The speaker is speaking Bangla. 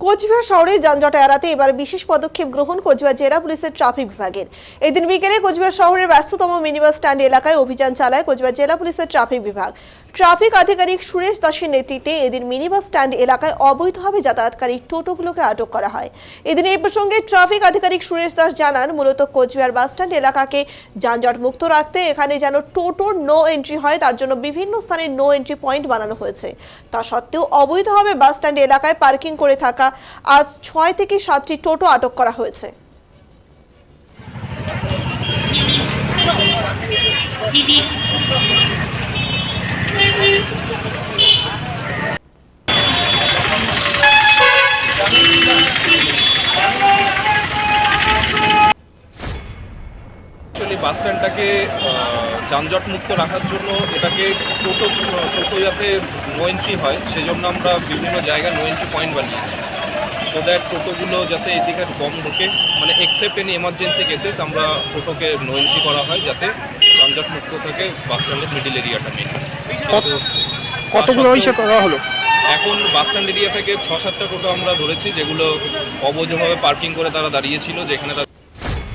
কোচবিহার শহরে যানজট এড়াতে এবার বিশেষ পদক্ষেপ গ্রহণ কোচবিহার জেলা পুলিশের ট্রাফিক বিভাগের। এদিন বিকেলে কোচবিহার শহরের ব্যস্ততম মিনিবাস স্ট্যান্ড এলাকায় অভিযান চালায় কোচবিহার জেলা পুলিশের ট্রাফিক বিভাগ। ট্রাফিক আধিকারিক সুরেশ দাসের নেতৃত্বে এদিন মিনিবাস স্ট্যান্ড এলাকায় অবৈধভাবে যাতায়াতকারী টোটোগুলোকে আটক করা হয়। এদিন এই প্রসঙ্গে ট্রাফিক আধিকারিক সুরেশ দাস জানান, মূলত কোচবিহার বাস স্ট্যান্ড এলাকাকে যানজট মুক্ত রাখতে এখানে যেন টোটোর নো এন্ট্রি হয়, তার জন্য বিভিন্ন স্থানে নো এন্ট্রি পয়েন্ট বানানো হয়েছে। তা সত্ত্বেও অবৈধভাবে বাস স্ট্যান্ড এলাকায় পার্কিং করে থাকা আজ ছয় থেকে সাতটি টোটো আটক করা হয়েছে। অ্যাকচুয়ালি বাস স্ট্যান্ডটাকে যানজট মুক্ত রাখার জন্য এটাকে টোটো টোটো যাতে নো এন্ট্রি হয় সেজন্য আমরা বিভিন্ন জায়গায় নো এন্ট্রি পয়েন্ট বানিয়েছি। সো দ্যাট টোটোগুলো যাতে এদিকে কম ঢোকে মানে এক্সেপ্ট এনি এমার্জেন্সি কেসেস আমরা টোটোকে নো এন্ট্রি করা হয় যাতে যানজট মুক্ত থাকে বাস স্ট্যান্ডের মিডিল এরিয়াটা মেন কত- কতগুলো করা হলো? এখন বাস স্ট্যান্ড এরিয়া থেকে ছ সাতটা টোটো আমরা ধরেছি যেগুলো অবৈধভাবে পার্কিং করে তারা দাঁড়িয়েছিল যেখানে তাদের